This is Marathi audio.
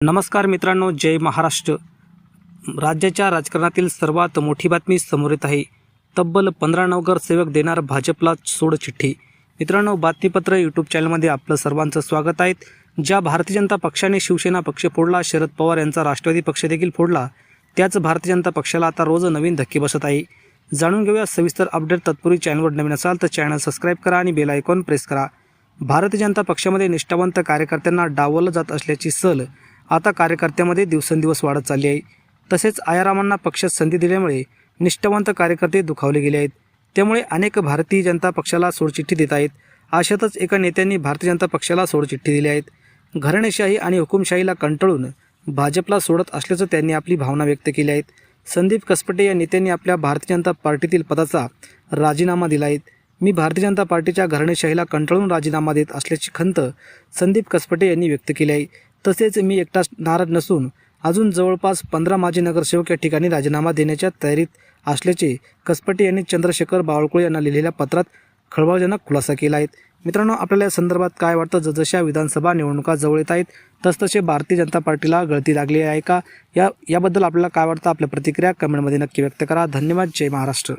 नमस्कार मित्रांनो जय महाराष्ट्र. राज्याच्या राजकारणातील सर्वात मोठी बातमी समोर येत आहे. तब्बल पंधरा नगरसेवक देणार भाजपला सोड चिठ्ठी. मित्रांनो बातमीपत्र यूट्यूब चॅनलमध्ये आपलं सर्वांचं स्वागत आहे. ज्या भारतीय जनता पक्षाने शिवसेना पक्ष फोडला शरद पवार यांचा राष्ट्रवादी पक्ष देखील फोडला त्याच भारतीय जनता पक्षाला आता रोज नवीन धक्के बसत आहे. जाणून घेऊया सविस्तर अपडेट तत्पूर्वी चॅनलवर नवीन असाल तर चॅनल सबस्क्राईब करा आणि बेल आयकॉन प्रेस करा. भारतीय जनता पक्षामध्ये निष्ठावंत कार्यकर्त्यांना डावलं जात असल्याची सल आता कार्यकर्त्यामध्ये दिवसेंदिवस वाढत चालली आहे. तसेच आयारामांना पक्षात संधी दिल्यामुळे निष्ठावंत कार्यकर्ते दुखावले गेले आहेत. त्यामुळे अनेक भारतीय जनता पक्षाला सोडचिठ्ठी देत आहेत. अशातच एका नेत्यांनी भारतीय जनता पक्षाला सोडचिठ्ठी दिली आहेत. घराणेशाही आणि हुकुमशाहीला कंटाळून भाजपला सोडत असल्याचं त्यांनी आपली भावना व्यक्त केली आहेत. संदीप कसपटे या नेत्यांनी आपल्या भारतीय जनता पार्टीतील पदाचा राजीनामा दिला आहे. मी भारतीय जनता पार्टीच्या घराणेशाहीला कंटाळून राजीनामा देत असल्याची खंत संदीप कसपटे यांनी व्यक्त केली आहे. तसेच मी एकटाच नाराज नसून अजून जवळपास पंधरा माजी नगरसेवक या ठिकाणी राजीनामा देण्याच्या तयारीत असल्याचे कसपटे यांनी चंद्रशेखर बावळकुळे यांना लिहिलेल्या पत्रात खळबळजनक खुलासा केला आहे. मित्रांनो आपल्याला या संदर्भात काय वाटतं? जसजशा विधानसभा निवडणुका जवळ येत आहेत तसतसे भारतीय जनता पार्टीला गळती लागली आहे का? या याबद्दल आपल्याला काय वाटतं? आपल्या प्रतिक्रिया कमेंटमध्ये नक्की व्यक्त करा. धन्यवाद. जय महाराष्ट्र.